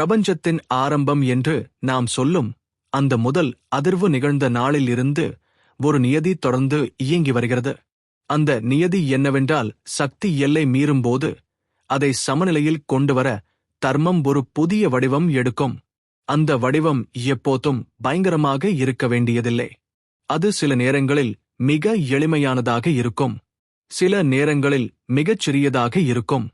பிரபஞ்சத்தின் ஆரம்பம் என்று நாம் சொல்லும் அந்த முதல் அதிர்வு நிகழ்ந்த நாளில் இருந்து ஒரு நியதி தொடர்ந்து இயங்கி வருகிறது. அந்த நியதி என்னவென்றால் சக்தி எல்லை மீறும்போது அதை சமநிலையில் கொண்டுவர தர்மம் ஒரு புதிய வடிவம் எடுக்கும். அந்த வடிவம் எப்போதும் பயங்கரமாக இருக்க வேண்டியதில்லை. அது சில நேரங்களில் மிக எளிமையானதாக இருக்கும். சில நேரங்களில் மிகச் சிறியதாக இருக்கும்.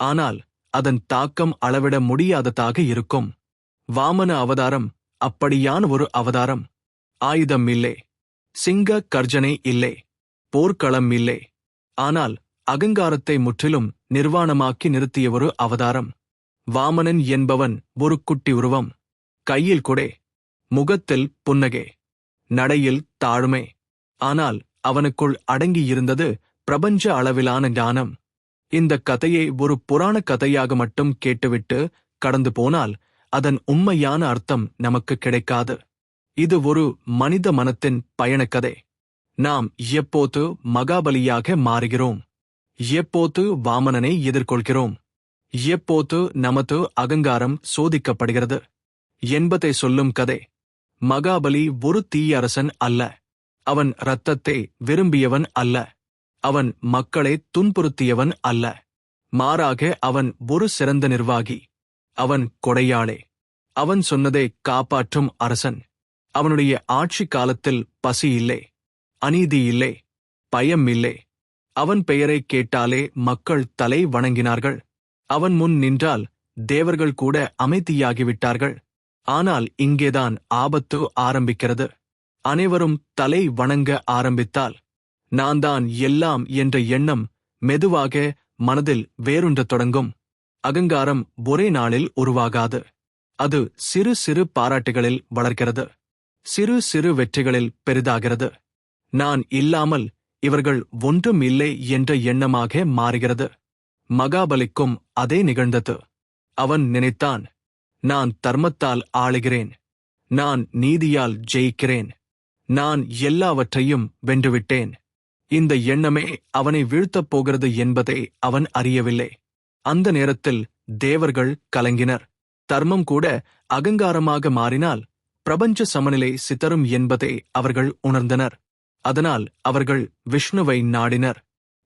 ஆனால் அதன் தாக்கம் அளவிட முடியாததாக இருக்கும். வாமன அவதாரம் அப்படியான ஒரு அவதாரம். ஆயுதம் இல்லை. சிங்க கர்ஜனை இல்லை. போர்க்களம் இல்லை. ஆனால் அகங்காரத்தை முற்றிலும் நிர்வாணமாக்கி நிறுத்திய ஒரு அவதாரம். வாமனன் என்பவன் ஒரு குட்டி உருவம். கையில் கொடே. முகத்தில் புன்னகை. நடையில் தாழ்மை. ஆனால் அவனுக்குள் அடங்கியிருந்தது பிரபஞ்ச அளவிலான ஞானம். இந்த கதையை ஒரு புராண கதையாக மட்டும் கேட்டுவிட்டு கடந்து போனால் அதன் உண்மையான அர்த்தம் நமக்கு கிடைக்காது. இது ஒரு மனித மனத்தின் பயணக்கதை. நாம் எப்போது மகாபலியாக மாறுகிறோம். எப்போது வாமனனை எதிர்கொள்கிறோம். எப்போது நமது அகங்காரம் சோதிக்கப்படுகிறது. என்பதை சொல்லும் கதை. மகாபலி ஒரு தீயரசன் அல்ல. அவன் இரத்தத்தை விரும்பியவன் அல்ல. அவன் மக்களை துன்புறுத்தியவன் அல்ல. மாறாக அவன் ஒரு சிறந்த நிர்வாகி. அவன் கொடையாளே. அவன் சொன்னதை காப்பாற்றும் அரசன். அவனுடைய ஆட்சி காலத்தில் பசி இல்லை. அநீதி இல்லை. பயம் இல்லை. அவன் பெயரை கேட்டாலே மக்கள் தலை வணங்கினார்கள். அவன் முன் நின்றால் தேவர்கள் கூட அமைதியாகிவிட்டார்கள். ஆனால் இங்கேதான் ஆபத்து ஆரம்பிக்கிறது. அனைவரும் தலை வணங்க ஆரம்பித்தால் நான் தான் எல்லாம் என்ற எண்ணம் மெதுவாக மனதில் வேறுண்டத் தொடங்கும். அகங்காரம் ஒரே நாளில் உருவாகாது. அது சிறு சிறு பாராட்டுகளில் வளர்கிறது. சிறு சிறு வெற்றிகளில் பெரிதாகிறது. நான் இல்லாமல் இவர்கள் ஒன்றும் இல்லை என்ற எண்ணமாக மாறுகிறது. மகாபலிக்கும் அதே நிகழ்ந்தது. அவன் நினைத்தான் நான் தர்மத்தால் ஆளுகிறேன். நான் நீதியால் ஜெயிக்கிறேன். நான் எல்லாவற்றையும் வென்றுவிட்டேன். இந்த எண்ணமே அவனை வீழ்த்தப் போகிறது என்பதை அவன் அறியவில்லை. அந்த நேரத்தில் தேவர்கள் கலங்கினர். தர்மம் கூட அகங்காரமாக மாறினால் பிரபஞ்ச சமநிலை சித்தரும் என்பதை அவர்கள் உணர்ந்தனர். அதனால் அவர்கள் விஷ்ணுவை நாடினர்.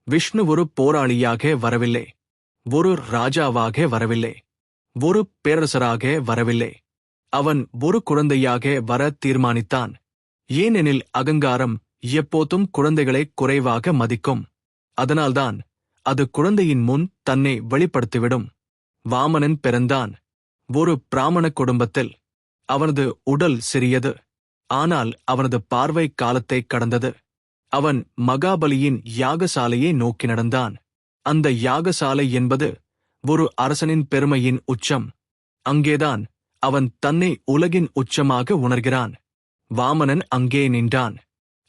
விஷ்ணு ஒரு போராளியாக வரவில்லை. ஒரு ராஜாவாக வரவில்லை. ஒரு பேரரசராக வரவில்லை. அவன் ஒரு குழந்தையாக வர தீர்மானித்தான். ஏனெனில் அகங்காரம் எப்போதும் குழந்தைகளை குறைவாக மதிக்கும். அதனால்தான் அது குழந்தையின் முன் தன்னை வெளிப்படுத்திவிடும். வாமனன் பிறந்தான். ஒரு பிராமண குடும்பத்தில் அவனது உடல் சிறியது. ஆனால் அவனது பார்வை காலத்தை கடந்தது. அவன் மகாபலியின் யாகசாலையை நோக்கி நடந்தான். அந்த யாகசாலை என்பது ஒரு அரசனின் பெருமையின் உச்சம். அங்கேதான் அவன் தன்னை உலகின் உச்சமாக உணர்கிறான். வாமனன் அங்கே நின்றான்.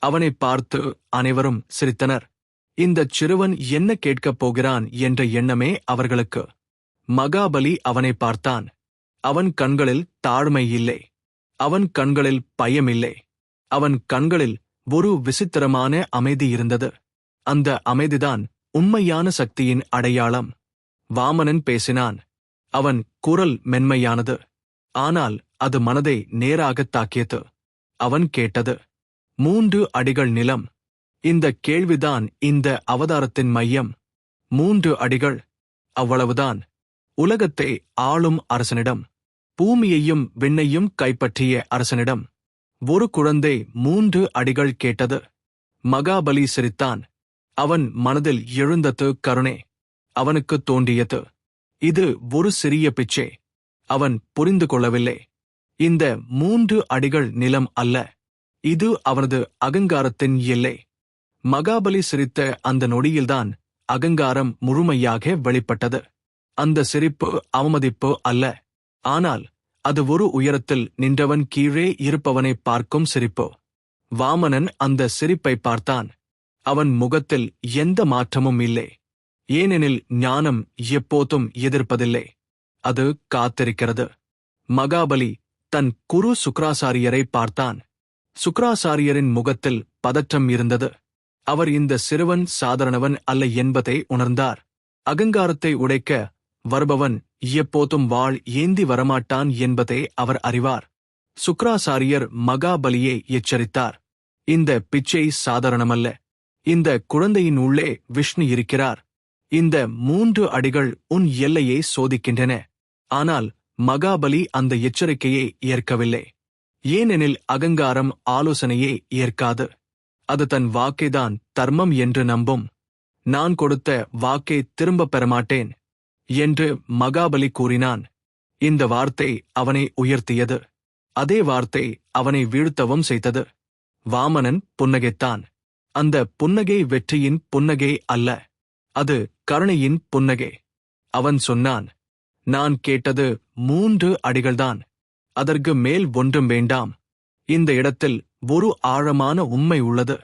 அவனை பார்த்து அனைவரும் சிரித்தனர். இந்தச் சிறுவன் என்ன கேட்கப் போகிறான் என்ற எண்ணமே அவர்களுக்கு. மகாபலி அவனை பார்த்தான். அவன் கண்களில் தாழ்மை இல்லை. அவன் கண்களில் பயமில்லை அவன் கண்களில் ஒரு விசித்திரமான அமைதி இருந்தது. அந்த அமைதிதான் உண்மையான சக்தியின் அடையாளம். வாமனன் பேசினான். அவன் குரல் மென்மையானது. ஆனால் அது மனதை நேராகத் தாக்கியது. அவன் கேட்டது. மூன்று அடிகள் நிலம். இந்த கேள்விதான் இந்த அவதாரத்தின் மையம். மூன்று அடிகள் அவ்வளவுதான். உலகத்தை ஆளும் அரசனிடம் பூமியையும் விண்ணையும் கைப்பற்றிய அரசனிடம் ஒரு குழந்தை மூன்று அடிகள் கேட்டது. மகாபலி சிரித்தான் அவன் மனதில் எழுந்தது கருணே அவனுக்கு தோன்றியது. இது ஒரு சிறிய பிச்சை அவன் புரிந்து கொள்ளவில்லை. இந்த மூன்று அடிகள் நிலம் அல்ல. இது அவனது அகங்காரத்தின் எல்லை. மகாபலி சிரித்த அந்த நொடியில்தான் அகங்காரம் முழுமையாக வெளிப்பட்டது. அந்த சிரிப்பு அவமதிப்பு அல்ல. ஆனால் அது ஒரு உயரத்தில் நின்றவன் கீழே இருப்பவனை பார்க்கும் சிரிப்பு. வாமனன் அந்த சிரிப்பை பார்த்தான். அவன் முகத்தில் எந்த மாற்றமும் இல்லை. ஏனெனில் ஞானம் எப்போதும் எதிர்ப்பதில்லை. அது காத்திருக்கிறது. மகாபலி தன் குரு சுக்ராசாரியரை பார்த்தான். சுக்ராசாரியரின் முகத்தில் பதற்றம் இருந்தது. அவர் இந்த சிறுவன் சாதாரணவன் அல்ல என்பதை உணர்ந்தார். அகங்காரத்தை உடைக்க வருபவன் எப்போதும் வாழ் ஏந்தி வரமாட்டான் என்பதை அவர் அறிவார். சுக்ராசாரியர் மகாபலியை எச்சரித்தார். இந்த பிச்சை சாதாரணமல்ல. இந்த குழந்தையின் உள்ளே விஷ்ணு இருக்கிறார். இந்த மூன்று அடிகள் உன் எல்லையை சோதிக்கின்றன. ஆனால் மகாபலி அந்த எச்சரிக்கையை ஏற்கவில்லை. ஏனெனில் அகங்காரம் ஆலோசனையே ஏற்காது. அது தன் வாக்கைதான் தர்மம் என்று நம்பும். நான் கொடுத்த வாக்கை திரும்பப் பெறமாட்டேன் என்று மகாபலி கூறினான். இந்த வார்த்தை அவனை உயர்த்தியது. அதே வார்த்தை அவனை வீழ்த்தவும் செய்தது. வாமனன் புன்னகைத்தான். அந்த புன்னகை வெற்றியின் புன்னகை அல்ல அது கருணையின் புன்னகை. அவன் சொன்னான் நான் கேட்டது மூன்று அடிகள்தான். அதற்கு மேல் ஒன்றும் வேண்டாம். இந்த இடத்தில் ஒரு ஆழமான உண்மை உள்ளது.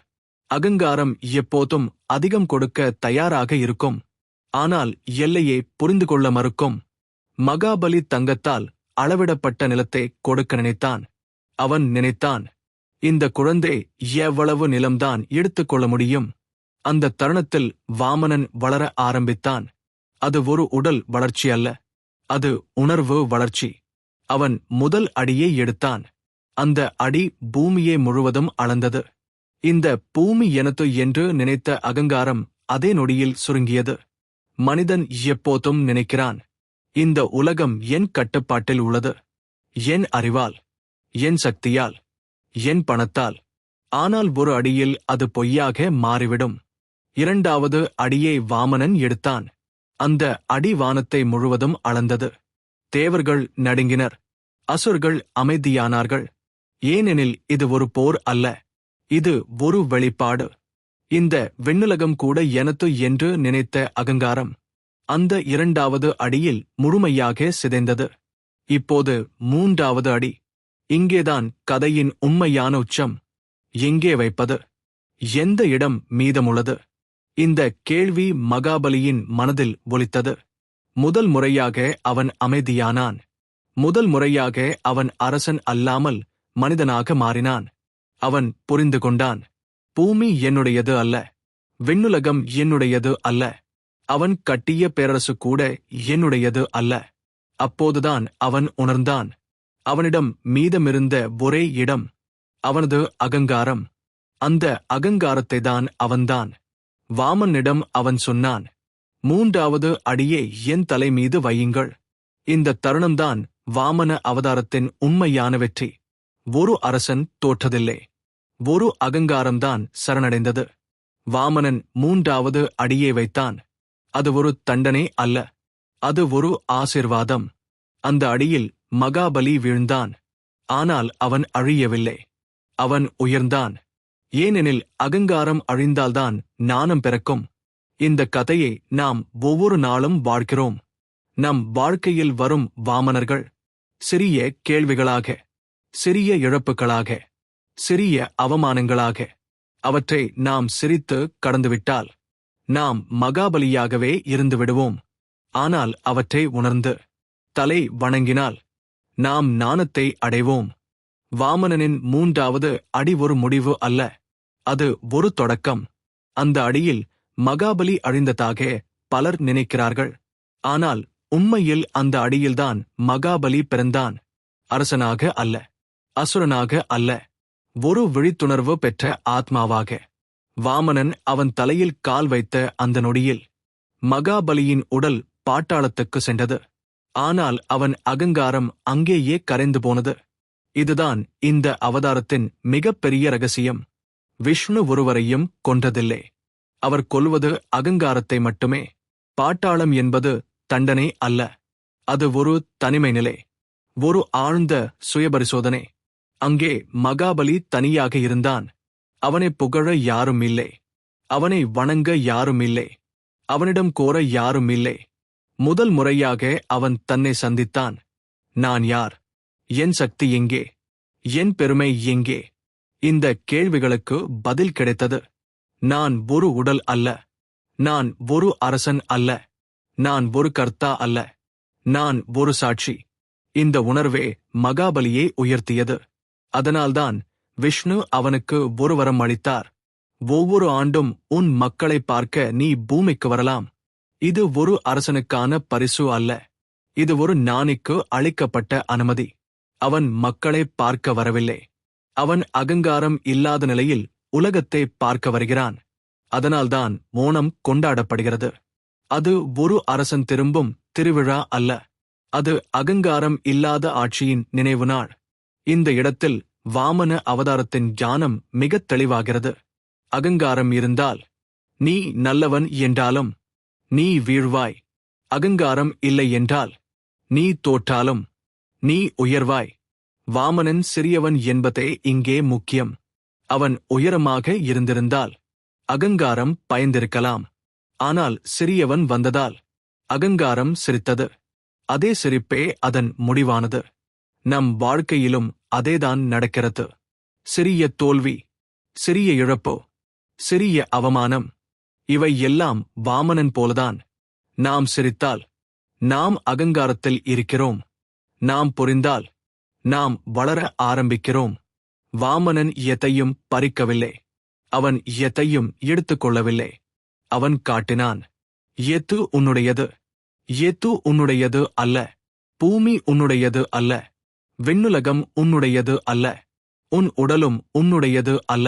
அகங்காரம் எப்போதும் அதிகம் கொடுக்க தயாராக இருக்கும். ஆனால் எல்லையை புரிந்து கொள்ள மறுக்கும். மகாபலி தங்கத்தால் அளவிடப்பட்ட நிலத்தை கொடுக்க நினைத்தான். அவன் நினைத்தான் இந்த குழந்தை எவ்வளவு நிலம்தான் எடுத்துக்கொள்ள முடியும். அந்த தருணத்தில் வாமனன் வளர ஆரம்பித்தான். அது ஒரு உடல் வளர்ச்சி அல்ல. அது உணர்வு வளர்ச்சி. அவன் முதல் அடியை எடுத்தான். அந்த அடி பூமியை முழுவதும் அளந்தது. இந்த பூமி எனது என்று நினைத்த அகங்காரம் அதே நொடியில் சுருங்கியது. மனிதன் எப்போதும் நினைக்கிறான். இந்த உலகம் என் கட்டுப்பாட்டில் உள்ளது. என் அறிவால் என் சக்தியால் என் பணத்தால். ஆனால் ஒரு அடியில் அது பொய்யாக மாறிவிடும். இரண்டாவது அடியை வாமனன் எடுத்தான். அந்த அடி வானத்தை முழுவதும் அளந்தது. தேவர்கள் நடுங்கினர். அசுர்கள் அமைதியானார்கள். ஏனெனில் இது ஒரு போர் அல்ல. இது ஒரு வெளிப்பாடு. இந்த விண்ணுலகம் கூட எனத்து என்று நினைத்த அகங்காரம். அந்த இரண்டாவது அடியில் முழுமையாக சிதைந்தது. இப்போது மூன்றாவது அடி. இங்கேதான் கதையின் உண்மையான உச்சம். எங்கே வைப்பது? எந்த இடம் மீதமுள்ளது? இந்த கேள்வி மகாபலியின் மனதில் ஒலித்தது. முதல் முறையாக அவன் அமைதியானான். முதல் முறையாக அவன் அரசன் அல்லாமல் மனிதனாக மாறினான். அவன் புரிந்து கொண்டான். பூமி என்னுடையது அல்ல. விண்ணுலகம் என்னுடையது அல்ல. அவன் கட்டிய பேரரசு கூட என்னுடையது அல்ல. அப்போதுதான் அவன் உணர்ந்தான். அவனிடம் மீதமிருந்த ஒரே இடம் அவனது அகங்காரம். அந்த அகங்காரத்தை தான் அவன்தான். வாமனிடம் அவன் சொன்னான் மூன்றாவது அடியே என் தலை மீது வையுங்கள். இந்த தருணம்தான் வாமன அவதாரத்தின் உண்மையான வெற்றி. ஒரு அரசன் தோற்றதில்லை. ஒரு அகங்காரம்தான் சரணடைந்தது. வாமனன் மூன்றாவது அடியே வைத்தான். அது ஒரு தண்டனை அல்ல. அது ஒரு ஆசிர்வாதம். அந்த அடியில் மகாபலி வீழ்ந்தான். ஆனால் அவன் அழியவில்லை. அவன் உயர்ந்தான். ஏனெனில் அகங்காரம் அழிந்தால்தான் நாணம் பிறக்கும். இந்த கதையை நாம் ஒவ்வொரு நாளும் வாழ்கிறோம். நம் வாழ்க்கையில் வரும் வாமனர்கள் சிறிய கேள்விகளாக சிறிய இழப்புகளாக சிறிய அவமானங்களாக அவற்றை நாம் சிரித்து கடந்துவிட்டால் நாம் மகாபலியாகவே இருந்து விடுவோம். ஆனால் அவற்றை உணர்ந்து தலை வணங்கினால் நாம் நாணத்தை அடைவோம். வாமனனின் மூன்றாவது அடி ஒரு முடிவு அல்ல அது ஒரு தொடக்கம். அந்த அடியில் மகாபலி அழிந்ததாக பலர் நினைக்கிறார்கள். ஆனால் உண்மையில் அந்த அடியில்தான் மகாபலி பிறந்தான். அரசனாக அல்ல அசுரனாக அல்ல ஒரு விழித்துணர்வு பெற்ற ஆத்மாவாக. வாமனன் அவன் தலையில் கால் வைத்த அந்த நொடியில் மகாபலியின் உடல் பாட்டாளத்துக்கு சென்றது. ஆனால் அவன் அகங்காரம் அங்கேயே கரைந்து போனது. இதுதான் இந்த அவதாரத்தின் மிகப்பெரிய ரகசியம். விஷ்ணு ஒருவரையும் கொன்றதில்லை. அவர் கொல்வது அகங்காரத்தை மட்டுமே. பாட்டாளம் என்பது தண்டனை அல்ல. அது ஒரு தனிமை நிலை. ஒரு ஆழ்ந்த சுயபரிசோதனை. அங்கே மகாபலி தனியாக இருந்தான். அவனை புகழ யாரும் இல்லை. அவனை வணங்க யாரும் இல்லை. அவனிடம் கோர யாரும் இல்லை. முதல் முறையாக அவன் தன்னை சந்தித்தான். நான் யார்? என் சக்தி எங்கே? என் பெருமை எங்கே? இந்த கேள்விகளுக்கு பதில் கிடைத்தது. நான் ஒரு உடல் அல்ல. நான் ஒரு அரசன் அல்ல. நான் ஒரு கர்த்தா அல்ல. நான் ஒரு சாட்சி. இந்த உணர்வே மகாபலியை உயர்த்தியது. அதனால்தான் விஷ்ணு அவனுக்கு ஒரு வரம் அளித்தார். ஒவ்வொரு ஆண்டும் உன் மக்களை பார்க்க நீ பூமிக்கு வரலாம். இது ஒரு அரசனுக்கான பரிசு அல்ல. இது ஒரு ஞானிக்கு அளிக்கப்பட்ட அனுமதி. அவன் மக்களை பார்க்க வரவில்லை. அவன் அகங்காரம் இல்லாத நிலையில் உலகத்தை பார்க்க வருகிறான். அதனால்தான் ஓணம் கொண்டாடப்படுகிறது. அது ஒரு அரசன் திரும்பும் திருவிழா அல்ல. அது அகங்காரம் இல்லாத ஆட்சியின் நினைவு நாள். இந்த இடத்தில் வாமன அவதாரத்தின் ஞானம் மிகத் தெளிவாகிறது. அகங்காரம் இருந்தால் நீ நல்லவன் என்றாலும் நீ வீழ்வாய். அகங்காரம் இல்லை என்றால் நீ தோற்றாலும் நீ உயர்வாய். வாமனன் சிறியவன் என்பதே இங்கே முக்கியம். அவன் உயரமாக இருந்திருந்தால் அகங்காரம் பயந்திருக்கலாம். ஆனால் சிறியவன் வந்ததால் அகங்காரம் சிரித்தது. அதே சிரிப்பே அதன் முடிவானது. நம் வாழ்க்கையிலும் அதேதான் நடக்கிறது. சிறிய தோல்வி சிறிய இழப்பு சிறிய அவமானம் இவை எல்லாம் வாமனன் போலதான். நாம் சிரித்தால் நாம் அகங்காரத்தில் இருக்கிறோம். நாம் புரிந்தால் நாம் வளர ஆரம்பிக்கிறோம். வாமனன் எதையும் பறிக்கவில்லை. அவன் எதையும் எடுத்துக்கொள்ளவில்லை. அவன் காட்டினான் எத்து உன்னுடையது. எத்து உன்னுடையது அல்ல. பூமி உன்னுடையது அல்ல. விண்ணுலகம் உன்னுடையது அல்ல. உன் உடலும் உன்னுடையது அல்ல.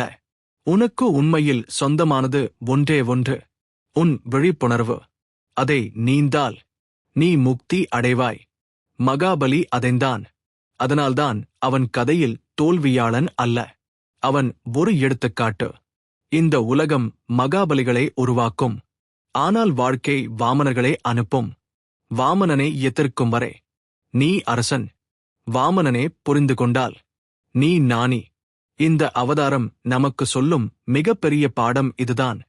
உனக்கு உண்மையில் சொந்தமானது ஒன்றே ஒன்று. உன் விழிப்புணர்வு. அதை நீந்தால் நீ முக்தி அடைவாய். மகாபலி அதைந்தான் அதனால்தான் அவன் கதையில் தோல்வியாளன் அல்ல. அவன் ஒரு எடுத்துக்காட்டு. இந்த உலகம் மகாபலிகளை உருவாக்கும். ஆனால் வாழ்க்கை வாமனர்களை அனுப்பும். வாமனனை எதிர்க்கும் வரை. நீ அரசன். வாமனனே புரிந்து கொண்டால். நீ நாணி இந்த அவதாரம் நமக்கு சொல்லும் மிகப்பெரிய பாடம் இதுதான்.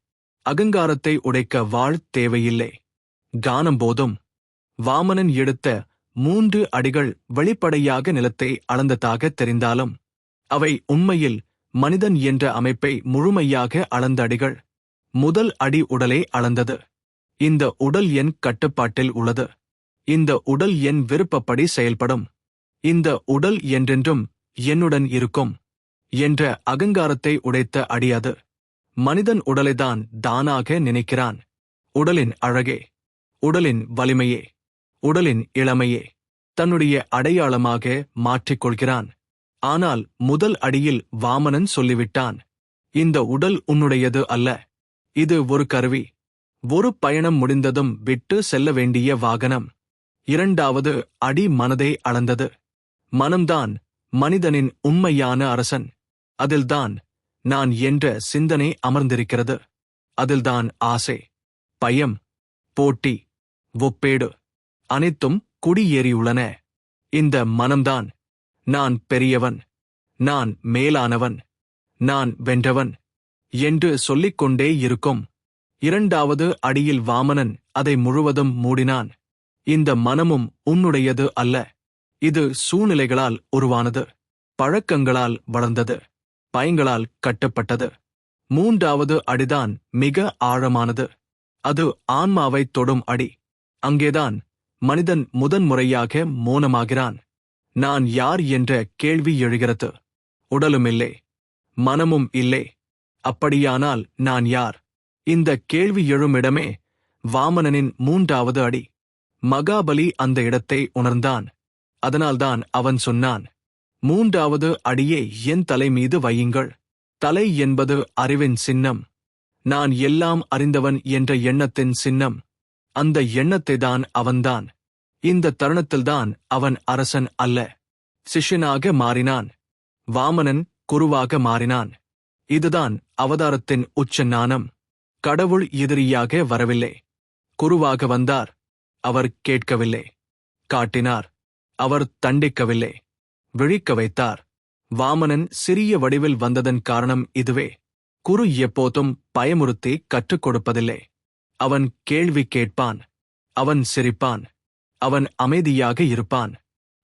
அகங்காரத்தை உடைக்க வாழ் தேவையில்லை. கானம் போதும். வாமனன் எடுத்த மூன்று அடிகள் வெளிப்படையாக நிலத்தை அளந்ததாக தெரிந்தாலும் அவை உண்மையில் மனிதன் என்ற அமைப்பை முழுமையாக அளந்த அடிகள். முதல் அடி உடலை அளந்தது. இந்த உடல் எண் கட்டுப்பாட்டில் உள்ளது. இந்த உடல் எண் விருப்பப்படி செயல்படும். இந்த உடல் என்றென்றும் என்னுடன் இருக்கும் என்ற அகங்காரத்தை உடைத்த அடி அது. மனிதன் உடலைதான் தானாக நினைக்கிறான். உடலின் அழகே. உடலின் வலிமையே. உடலின் இளமையே. தன்னுடைய அடையாளமாக மாற்றிக்கொள்கிறான். ஆனால் முதல் அடியில் வாமனன் சொல்லிவிட்டான் இந்த உடல் உன்னுடையது அல்ல. இது ஒரு கருவி. ஒரு பயணம் முடிந்ததும் விட்டு செல்ல வேண்டிய வாகனம். இரண்டாவது அடி மனதை அளந்தது. மனம்தான் மனிதனின் உண்மையான அரசன். அதில்தான் நான் என்ற சிந்தனை அமர்ந்திருக்கிறது. அதில்தான் ஆசை பயம் போட்டி ஒப்பேடு அனைத்தும் குடியேறியுள்ளன. இந்த மனம்தான் நான் பெரியவன். நான் மேலானவன். நான் வென்றவன். என்று சொல்லிக்கொண்டே இருக்கும். இரண்டாவது அடியில் வாமனன் அதை முழுவதும் மூடினான். இந்த மனமும் உன்னுடையது அல்ல. இது சூழ்நிலைகளால் உருவானது. பழக்கங்களால் வளர்ந்தது. பயங்களால் கட்டப்பட்டது. மூன்றாவது அடிதான் மிக ஆழமானது. அது ஆன்மாவைத் தொடும் அடி. அங்கேதான் மனிதன் முதன்முறையாக மோனமாகிறான். நான் யார் என்ற கேள்வி எழுகிறது. உடலும் இல்லை மனமும் இல்லை. அப்படியானால் நான் யார்? இந்த கேள்வி எழும் இடமே வாமனனின் மூன்றாவது அடி. மகாபலி அந்த இடத்தை உணர்ந்தான். அதனால்தான் அவன் சொன்னான் மூன்றாவது அடியே என் தலை மீது வையுங்கள். தலை என்பது அறிவின் சின்னம். நான் எல்லாம் அறிந்தவன் என்ற எண்ணத்தின் சின்னம். அந்த எண்ணத்தை தான் அவன்தான். இந்த தருணத்தில்தான் அவன் அரசன் அல்ல. சிஷ்யனாக மாறினான். வாமனன் குருவாக மாறினான். இதுதான் அவதாரத்தின் உச்ச ஞானம் கடவுள் எதிரியாக வரவில்லை. குருவாக வந்தார். அவர் கேட்கவில்லை. காட்டினார். அவர் தண்டிக்கவில்லை. விழிக்க வைத்தார். வாமனன் சிறிய வடிவில் வந்ததன் காரணம் இதுவே. குரு எப்போதும் பயமுறுத்தி கற்றுக் கொடுப்பதில்லை. அவன் கேள்வி கேட்பான். அவன் சிரிப்பான். அவன் அமைதியாக இருப்பான்.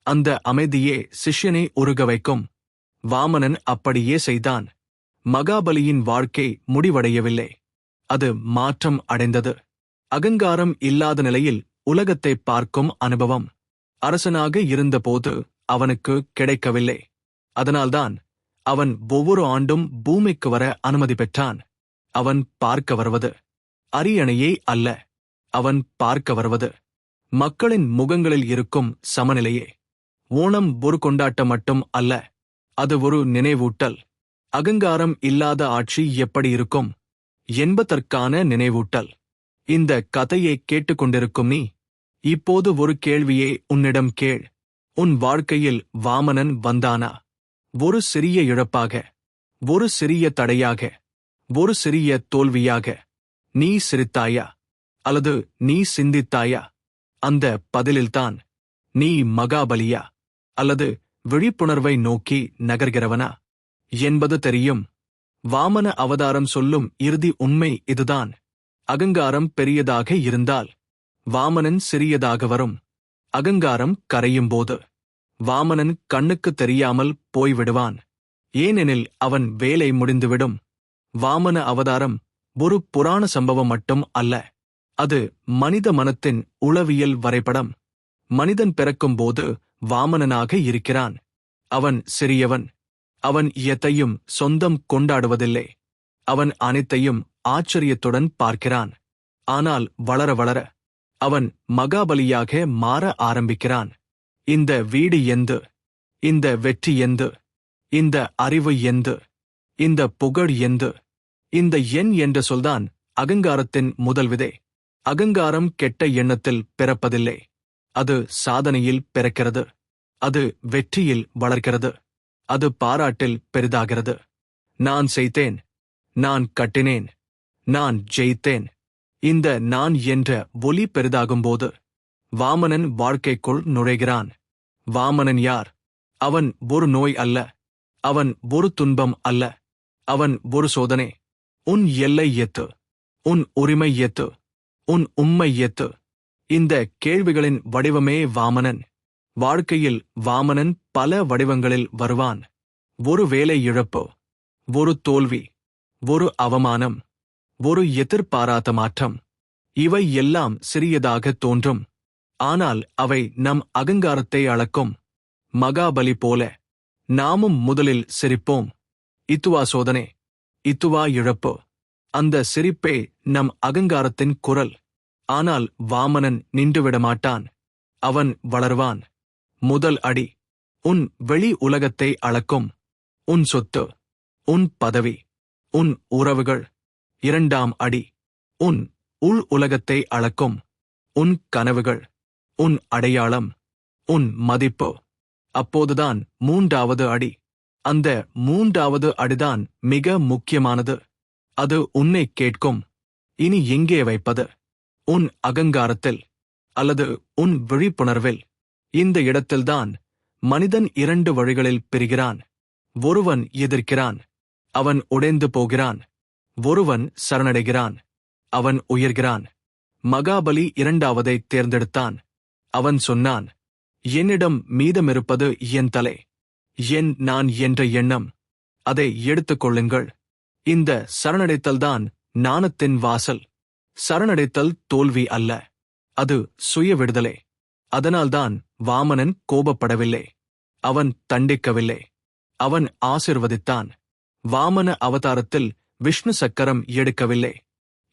அந்த அமைதியே சிஷ்யனை உருக வைக்கும். வாமனன் அப்படியே செய்தான். மகாபலியின் வாழ்க்கை முடிவடையவில்லை. அது மாற்றம் அடைந்தது. அகங்காரம் இல்லாத நிலையில் உலகத்தை பார்க்கும் அனுபவம். அரசனாக இருந்தபோது அவனுக்கு கிடைக்கவில்லை. அதனால்தான் அவன் ஒவ்வொரு ஆண்டும் பூமிக்கு வர அனுமதி பெற்றான். அவன் பார்க்க வருவது. அரியணையே அல்ல. அவன் பார்க்க வருவது. மக்களின் முகங்களில் இருக்கும் சமநிலையே. ஓணம் ஒரு கொண்டாட்டம் மட்டும் அல்ல அது ஒரு நினைவூட்டல். அகங்காரம் இல்லாத ஆட்சி எப்படி இருக்கும்? என்பதற்கான நினைவூட்டல். இந்த கதையை கேட்டுக்கொண்டிருக்கும் நீ இப்போது ஒரு கேள்வியே உன்னிடம் கேள். உன் வாழ்க்கையில் வாமனன் வந்தானா? ஒரு சிறிய இழப்பாக ஒரு சிறிய தடையாக ஒரு சிறிய தோல்வியாக நீ சிரித்தாயா? அல்லது நீ சிந்தித்தாயா? அந்த பதிலில்தான் நீ மகாபலியா? அல்லது விழிப்புணர்வை நோக்கி நகர்கிறவனா? என்பது தெரியும். வாமன அவதாரம் சொல்லும் இறுதி உண்மை இதுதான். அகங்காரம் பெரியதாக இருந்தால் வாமனன் சிறியதாக வரும். அகங்காரம் கரையும் போது வாமனன் கண்ணுக்கு தெரியாமல் போய்விடுவான். ஏனெனில் அவன் வேலை முடிந்துவிடும். வாமன அவதாரம் ஒரு புராண சம்பவம் மட்டும் அல்ல. அது மனித மனத்தின் உளவியல் வரைபடம். மனிதன் பிறக்கும்போது வாமனனாக இருக்கிறான். அவன் சிறியவன். அவன் எத்தையும் சொந்தம் கொண்டாடுவதில்லை. அவன் அனைத்தையும் ஆச்சரியத்துடன் பார்க்கிறான். ஆனால் வளர வளர அவன் மகாபலியாக மாற ஆரம்பிக்கிறான். இந்த வீடு எந்து? இந்த வெற்றி எந்து? இந்த அறிவு எந்து? இந்த புகழ் எந்து? இந்த எண் என்ற சொல்தான் அகங்காரத்தின் முதல் விதை. அகங்காரம் கெட்ட எண்ணத்தில் பிறப்பதில்லை. அது சாதனையில் பிறக்கிறது. அது வெற்றியில் வளர்கிறது அது பாராட்டில் பெரிதாகிறது. நான் செய்தேன். நான் கட்டினேன். நான் ஜெயித்தேன். இந்த நான் என்ற ஒலி பெரிதாகும்போது வாமனன் வாழ்க்கைக்குள் நுழைகிறான். வாமனன் யார்? அவன் ஒரு நோய் அல்ல. அவன் ஒரு துன்பம் அல்ல. அவன் ஒரு சோதனை. உன் எல்லை எத்து உன் உரிமை எத்து உன் உம்மை எத்து இந்த கேள்விகளின் வடிவமே வாமனன். வாழ்க்கையில் வாமனன் பல வடிவங்களில் வருவான். ஒரு வேலை இழப்பு. ஒரு தோல்வி. ஒரு அவமானம். ஒரு எதிர்பாராத மாற்றம். இவை எல்லாம் சிறியதாக தோன்றும். ஆனால் அவை நம் அகங்காரத்தை அளக்கும். மகாபலி போல. நாமும் முதலில் சிரிப்போம். இத்துவா சோதனை. இத்துவா இழப்பு. அந்த சிரிப்பே நம் அகங்காரத்தின் குரல். ஆனால் வாமனன் நின்றுவிடமாட்டான். அவன் வளர்வான். முதல் அடி. உன் வெளி உலகத்தை அளக்கும். உன் சொத்து. உன் பதவி. உன் உறவுகள். இரண்டாம் அடி. உன் உள் உலகத்தை அளக்கும். உன் கனவுகள். உன் அடையாளம். உன் மதிப்பு. அப்போதுதான் மூன்றாவது அடி. அந்த மூன்றாவது அடிதான் மிக முக்கியமானது. அது உன்னை கேட்கும். இனி எங்கே வைப்பது? உன் அகங்காரத்தில் அல்லது உன் விழிப்புணர்வில்? இந்த இடத்தில்தான் மனிதன் இரண்டு வழிகளில் பிரிகிறான். ஒருவன் எதிர்க்கிறான். அவன் உடைந்து போகிறான். ஒருவன் சரணடைகிறான். அவன் உயர்கிறான். மகாபலி இரண்டாவதை தேர்ந்தெடுத்தான். அவன் சொன்னான் என்னிடம் மீதமிருப்பது என் தலை. என் நான் என்ற எண்ணம். அதை எடுத்துக் கொள்ளுங்கள். இந்த சரணடைத்தல்தான் ஞானத்தின் வாசல். சரணடைத்தல் தோல்வி அல்ல. அது சுய விடுதலை. அதனால்தான் வாமனன் கோபப்படவில்லை. அவன் தண்டிக்கவில்லை. அவன் ஆசிர்வதித்தான். வாமன அவதாரத்தில் விஷ்ணு சக்கரம் எடுக்கவில்லை.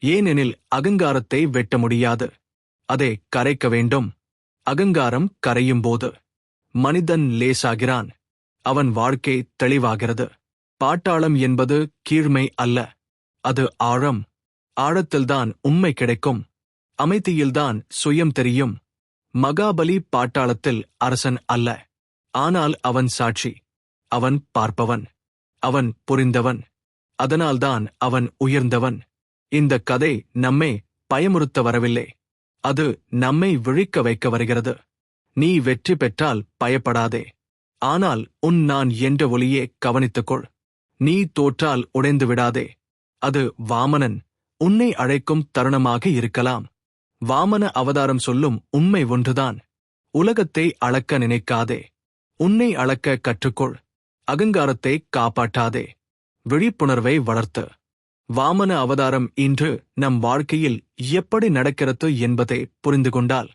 ஏனெனில் அகங்காரத்தை வெட்ட முடியாது. அதை கரைக்க வேண்டும். அகங்காரம் கரையும்போது மனிதன் லேசாகிறான். அவன் வாழ்க்கை தெளிவாகிறது. பாட்டாளம் என்பது கீழ்மை அல்ல. அது ஆழம். ஆழத்தில்தான் உண்மை கிடைக்கும். அமைதியில்தான் சுயம் தெரியும். மகாபலி பாட்டாளத்தில் அரசன் அல்ல. ஆனால் அவன் சாட்சி. அவன் பார்ப்பவன். அவன் புரிந்தவன். அதனால்தான் அவன் உயர்ந்தவன். இந்த கதை நம்மை பயமுறுத்த வரவில்லை. அது நம்மை விழிக்க வைக்க வருகிறது. நீ வெற்றி பெற்றால் பயப்படாதே. ஆனால் உன் நான் என்ற ஒளியே கவனித்துக்கொள். நீ தோற்றால் உடைந்து விடாதே. அது வாமனன் உன்னை அழைக்கும் தருணமாக இருக்கலாம். வாமன அவதாரம் சொல்லும் உண்மை ஒன்றுதான். உலகத்தை அளக்க நினைக்காதே. உன்னை அளக்க கற்றுக்கொள். அகங்காரத்தை காப்பாற்றாதே. விழிப்புணர்வை வளர்த்து. வாமன அவதாரம் இன்று நம் வாழ்க்கையில் எப்படி நடக்கிறது என்பதை புரிந்து கொண்டால்.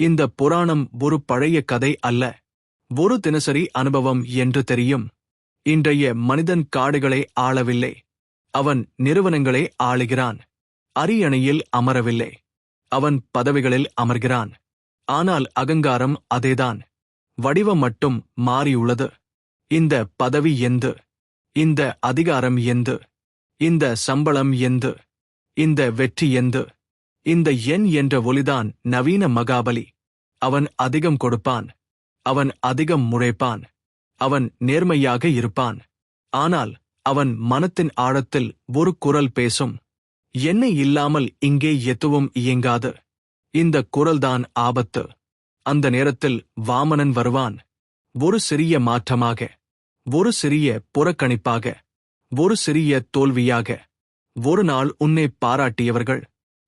இந்த புராணம் ஒரு பழைய கதை அல்ல. ஒரு தினசரி அனுபவம் என்று தெரியும். இன்றைய மனிதன் காடுகளை ஆளவில்லை. அவன் நிறுவனங்களை ஆளுகிறான். அரியணையில் அமரவில்லை. அவன் பதவிகளில் அமர்கிறான். ஆனால் அகங்காரம் அதேதான். வடிவம் மட்டும் மாறியுள்ளது. இந்த பதவி எந்து? இந்த அதிகாரம் எந்து? இந்த சம்பளம் எந்து? இந்த வெற்றி எந்து? இந்த எண் என்ற ஒலிதான் நவீன மகாபலி. அவன் அதிகம் கொடுப்பான். அவன் அதிகம் முறைப்பான். அவன் நேர்மையாக இருப்பான். ஆனால் அவன் மனத்தின் ஆழத்தில் ஒரு குரல் பேசும். என்னை இல்லாமல் இங்கே எதுவும் இயங்காது. இந்த குரல்தான் ஆபத்து. அந்த நேரத்தில் வாமனன் வருவான். ஒரு சிறிய மாற்றமாக. ஒரு சிறிய புறக்கணிப்பாக. ஒரு சிறிய தோல்வியாக. ஒரு நாள் உன்னை பாராட்டியவர்கள்.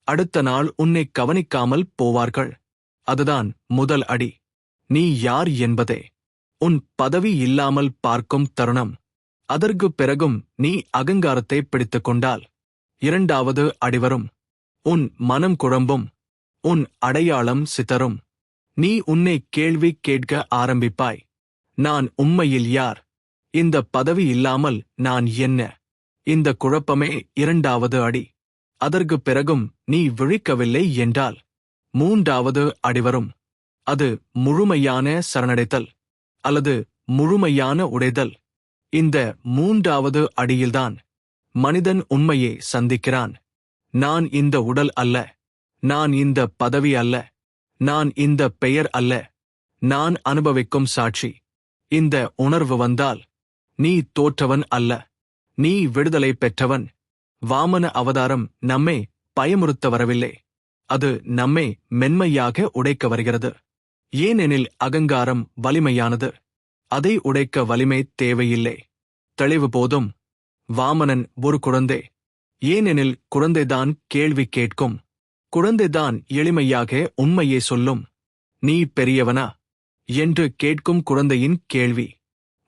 அடுத்த நாள் உன்னை கவனிக்காமல் போவார்கள். அதுதான் முதல் அடி. நீ யார் என்பதே. உன் பதவி இல்லாமல் பார்க்கும் தருணம். அதற்கு பிறகும் நீ அகங்காரத்தை பிடித்துக் கொண்டால். இரண்டாவது அடிவரும். உன் மனம் குழம்பும். உன் அடையாளம் சிதறும். நீ உன்னை கேள்வி கேட்க ஆரம்பிப்பாய். நான் உண்மையில் யார்? இந்த பதவி இல்லாமல் நான் என்ன? இந்த குழப்பமே இரண்டாவது அடி. அதற்கு பிறகும் நீ விழிக்கவில்லை என்றால். மூன்றாவது அடிவரும். அது முழுமையான சரணடைத்தல். அல்லது முழுமையான உடைதல். இந்த மூன்றாவது அடியில்தான் மனிதன் உண்மையை சந்திக்கிறான். நான் இந்த உடல் அல்ல. நான் இந்த பதவி அல்ல. நான் இந்த பெயர் அல்ல. நான் அனுபவிக்கும் சாட்சி. இந்த உணர்வு வந்தால் நீ தோற்றவன் அல்ல. நீ விடுதலை பெற்றவன். வாமன அவதாரம் நம்மை பயமுறுத்த வரவில்லை. அது நம்மை மென்மையாக உடைக்க வருகிறது. ஏனெனில் அகங்காரம் வலிமையானது. அதை உடைக்க வலிமை தேவையில்லை. தெளிவு போதும். வாமனன் ஒரு குழந்தை. ஏனெனில் குழந்தைதான் கேள்வி கேட்கும். குழந்தைதான் எளிமையாக உண்மையை சொல்லும். நீ பெரியவனா? என்று கேட்கும் குழந்தையின் கேள்வி.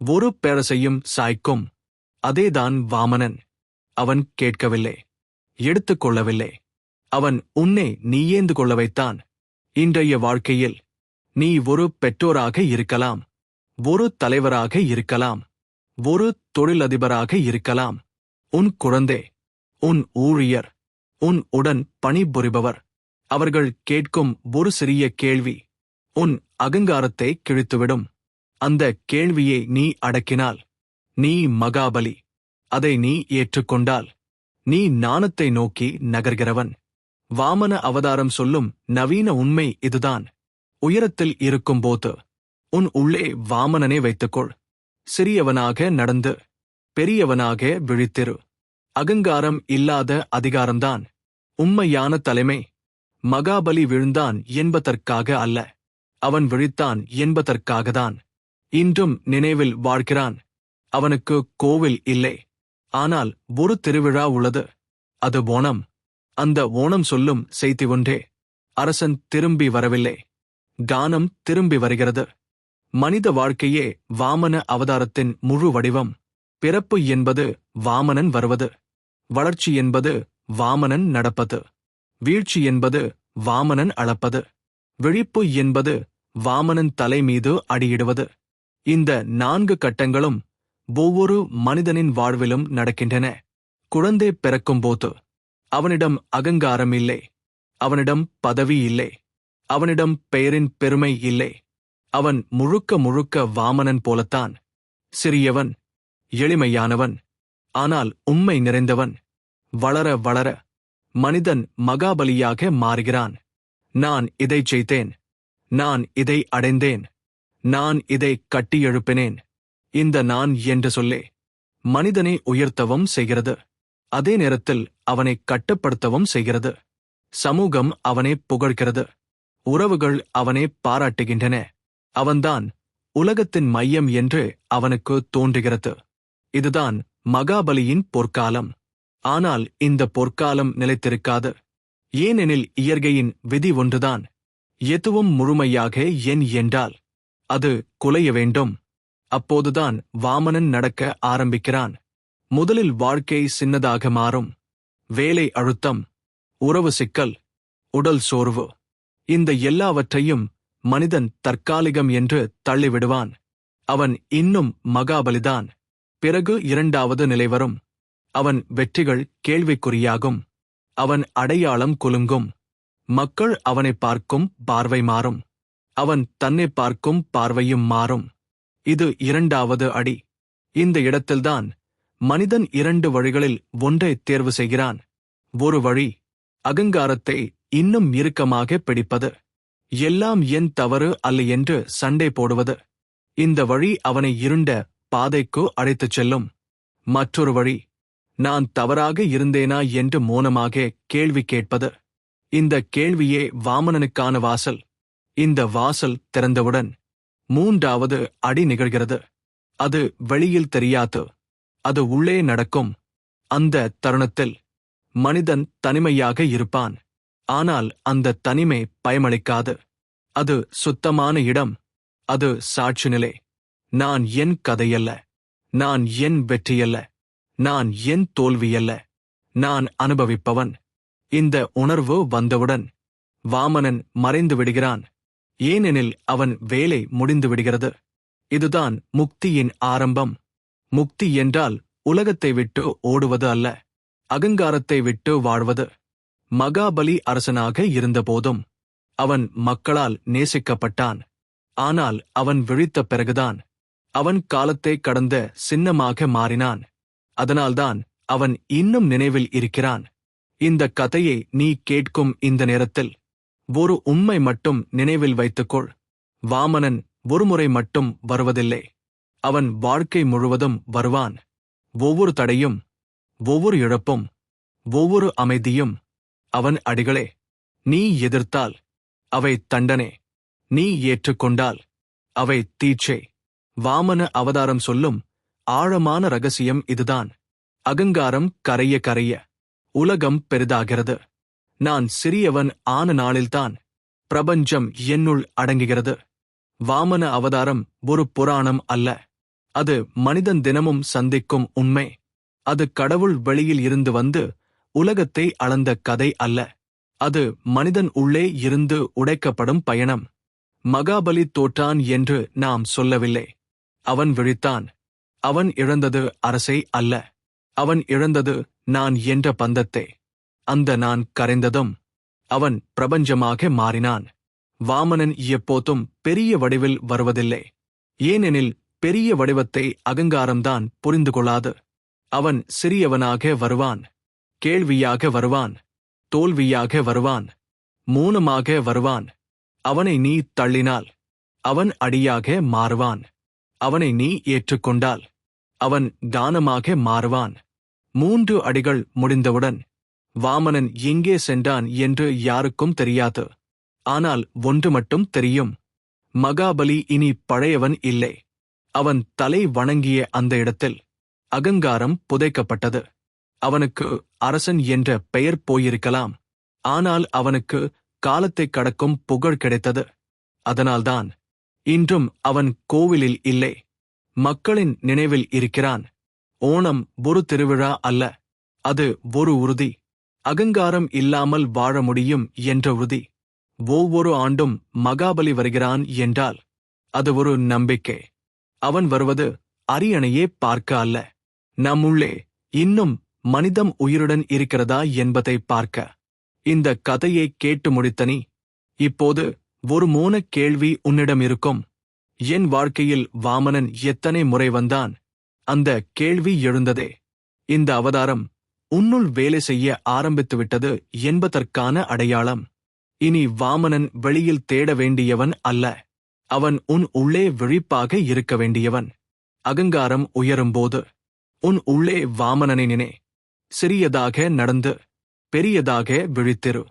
ஒரு பேரசையும் சாய்க்கும். அதேதான் வாமனன். அவன் கேட்கவில்லை. எடுத்துக் கொள்ளவில்லை. அவன் உன்னை நீயேந்து கொள்ள வைத்தான். இன்றைய வாழ்க்கையில் நீ ஒரு பெற்றோராக இருக்கலாம். ஒரு தலைவராக இருக்கலாம். ஒரு தொழிலதிபராக இருக்கலாம். உன் குழந்தை உன் ஊழியர் உன் உடன் பணிபுரிபவர் அவர்கள் கேட்கும் ஒரு சிறிய கேள்வி உன் அகங்காரத்தை கிழித்துவிடும். அந்த கேள்வியை நீ அடக்கினால் நீ மகாபலி அதை நீ ஏற்றுக்கொண்டால் நீ நாணத்தை நோக்கி நகர்கிறவன். வாமன அவதாரம் சொல்லும் நவீன உண்மை இதுதான். உயரத்தில் இருக்கும்போது உன் உள்ளே வாமனனை வைத்துக்கொள். சிறியவனாக நடந்து பெரியவனாக விழித்திரு. அகங்காரம் இல்லாத அதிகாரம்தான். உண்மையான தலைமை. மகாபலி விழுந்தான் என்பதற்காக அல்ல. அவன் விழித்தான் என்பதற்காகத்தான். இன்றும் நினைவில் வாழ்கிறான். அவனுக்கு கோவில் இல்லை. ஆனால் ஒரு திருவிழா உள்ளது. அது ஓணம். அந்த ஓணம் சொல்லும் செய்தி ஒன்றே. அரசன் திரும்பி வரவில்லை. கானம் திரும்பி வருகிறது. மனித வாழ்க்கையே வாமன அவதாரத்தின் முழு வடிவம். பிறப்பு என்பது வாமனன் வருவது. வளர்ச்சி என்பது வாமனன் நடப்பது. வீழ்ச்சி என்பது வாமனன் அளப்பது. விழிப்பு என்பது வாமனன் தலை மீது அடியிடுவது. இந்த நான்கு கட்டங்களும் ஒவ்வொரு மனிதனின் வாழ்விலும் நடக்கின்றன. குழந்தை பிறக்கும்போது அவனிடம் அகங்காரம் இல்லை. அவனிடம் பதவி இல்லை. அவனிடம் பெயரின் பெருமை இல்லை. அவன் முழுக்க முழுக்க வாமனன் போலத்தான். சிறியவன் எளிமையானவன் ஆனால் உண்மை நிறைந்தவன். வளர வளர மனிதன் மகாபலியாக மாறுகிறான். நான் இதைச் செய்தேன். நான் இதை அடைந்தேன். நான் இதை கட்டியெழுப்பினேன் இந்த நான் என்று சொல்லே மனிதனை உயர்த்தவும் செய்கிறது. அதே நேரத்தில் அவனை கட்டுப்படுத்தவும் செய்கிறது. சமூகம் அவனை புகழ்கிறது. உறவுகள் அவனை பாராட்டுகின்றன. அவன்தான் உலகத்தின் மையம் என்று அவனுக்கு தோன்றுகிறது. இதுதான் மகாபலியின் பொற்காலம். ஆனால் இந்த பொற்காலம் நிலைத்திருக்காது. ஏனெனில் இயற்கையின் விதி ஒன்றுதான். எதுவும் முழுமையாக என் என்றால் அது குலைய வேண்டும். அப்போதுதான் வாமனன் நடக்க ஆரம்பிக்கிறான். முதலில் வாழ்க்கை சின்னதாக மாறும். வேலை அழுத்தம் உறவு சிக்கல் உடல் சோர்வு. இந்த எல்லாவற்றையும் மனிதன் தற்காலிகம் என்று தள்ளிவிடுவான். அவன் இன்னும் மகாபலிதான். பிறகு இரண்டாவது நிலை வரும். அவன் வெற்றிகள் கேள்விக்குறியாகும். அவன் அடையாளம் குலுங்கும். மக்கள் அவனை பார்க்கும் பார்வை மாறும். அவன் தன்னை பார்க்கும் பார்வையும் மாறும். இது இரண்டாவது அடி. இந்த இடத்தில்தான் மனிதன் இரண்டு வழிகளில் ஒன்றை தேர்வு செய்கிறான். ஒரு வழி அகங்காரத்தை இன்னும் இறுக்கமாக பிடிப்பது. எல்லாம் என் தவறு அல்ல என்று சண்டை போடுவது. இந்த வழி அவனை இருண்ட பாதைக்கு அழைத்துச் செல்லும். மற்றொரு வழி நான் தவறாக இருந்தேனா என்று மோனமாக கேள்வி கேட்பது. இந்த கேள்வியே வாமனனுக்கான வாசல். இந்த வாசல் திறந்தவுடன் மூன்றாவது அடி நிகழ்கிறது. அது வெளியில் தெரியாது. அது உள்ளே நடக்கும். அந்த தருணத்தில் மனிதன் தனிமையாக இருப்பான். ஆனால் அந்த தனிமை பயமளிக்காது. அது சுத்தமான இடம். அது சாட்சி நிலை. நான் என் கதையல்ல நான் என் வெற்றியல்ல நான் என் தோல்வியல்ல நான் அனுபவிப்பவன். இந்த உணர்வு வந்தவுடன் வாமனன் மறைந்து விடுகிறான். ஏனெனில் அவன் வேலை முடிந்து விடுகிறது. இதுதான் முக்தியின் ஆரம்பம். முக்தி என்றால் உலகத்தை விட்டு ஓடுவது அல்ல. அகங்காரத்தை விட்டு வாழ்வது. மகாபலி அரசனாக இருந்தபோதும் அவன் மக்களால் நேசிக்கப்பட்டான். ஆனால் அவன் விழித்த பிறகுதான் அவன் காலத்தை கடந்த சின்னமாக மாறினான். அதனால்தான் அவன் இன்னும் நினைவில் இருக்கிறான். இந்த கதையை நீ கேட்கும் இந்த நேரத்தில் ஒரு உண்மை மட்டும் நினைவில் வைத்துக்கொள். வாமனன் ஒருமுறை மட்டும் வருவதில்லை. அவன் வாழ்க்கை முழுவதும் வருவான். ஒவ்வொரு தடையும் ஒவ்வொரு இழப்பும் ஒவ்வொரு அமைதியும் அவன் அடிகளே நீ எதிர்த்தால் அவை தண்டனே நீ ஏற்றுக்கொண்டால் அவை தீட்சை. வாமன அவதாரம் சொல்லும் ஆழமான ரகசியம் இதுதான். அகங்காரம் கரைய கரைய உலகம் பெரிதாகிறது. நான் சிறியவன் ஆன நாளில்தான் பிரபஞ்சம் என்னுள் அடங்குகிறது. வாமன அவதாரம் ஒரு புராணம் அல்ல. அது மனிதன் தினமும் சந்திக்கும் உண்மை. அது கடவுள் வெளியில் இருந்து வந்து உலகத்தை அளந்த கதை அல்ல. அது மனிதன் உள்ளே இருந்து உடைக்கப்படும் பயணம். மகாபலி தோற்றான் என்று நாம் சொல்லவில்லை. அவன் விழித்தான். அவன் இழந்தது அரசை அல்ல. அவன் இழந்தது நான் என்ற பந்தத்தை. அந்த நான் கரைந்ததும் அவன் பிரபஞ்சமாக மாறினான். வாமனன் எப்போதும் பெரிய வடிவில் வருவதில்லை. ஏனெனில் பெரிய வடிவத்தை அகங்காரம்தான் புரிந்து கொள்ளாது. அவன் சிறியவனாக வருவான். கேள்வியாக வருவான் தோல்வியாக வருவான் மூனமாக வருவான். அவனை நீ தள்ளினால் அவன் அடியாக மாறுவான். அவனை நீ ஏற்றுக்கொண்டால் அவன் தானமாக மாறுவான். மூன்று அடிகள் முடிந்தவுடன் வாமனன் எங்கே சென்றான் என்று யாருக்கும் தெரியாது. ஆனால் ஒன்று மட்டும் தெரியும் மகாபலி இனி பழையவன் இல்லை. அவன் தலை வணங்கிய அந்த இடத்தில் அகங்காரம் புதைக்கப்பட்டது. அவனுக்கு அரசன் என்ற பெயர் போயிருக்கலாம். ஆனால் அவனுக்கு காலத்தைக் கடக்கும் புகழ் கிடைத்தது. அதனால்தான் இன்றும் அவன் கோவிலில் இல்லை. மக்களின் நினைவில் இருக்கிறான். ஓணம் ஒரு திருவிழா அல்ல. அது ஒரு உறுதி. அகங்காரம் இல்லாமல் வாழ முடியும் என்ற உறுதி. ஒவ்வொரு ஆண்டும் மகாபலி வருகிறான் என்றால் அது ஒரு நம்பிக்கை. அவன் வருவது அரியணையே பார்க்க அல்ல. நம்முள்ளே இன்னும் மனிதம் உயிருடன் இருக்கிறதா என்பதை பார்க்க. இந்த கதையை கேட்டு முடித்தனி. இப்போது ஒரு மூன கேள்வி உன்னிடம் இருக்கும். என் வாழ்க்கையில் வாமனன் எத்தனை முறை வந்தான்? அந்த கேள்வி எழுந்ததே. இந்த அவதாரம் உன்னுள் வேலை செய்ய ஆரம்பித்துவிட்டது என்பதற்கான அடையாளம். இனி வாமனன் வெளியில் தேட வேண்டியவன் அல்ல. அவன் உன் உள்ளே விழிப்பாக இருக்க வேண்டியவன். அகங்காரம் உயரும்போது உன் உள்ளே வாமனனை நினே. சிறியதாக நடந்து பெரியதாக விழித்திரு.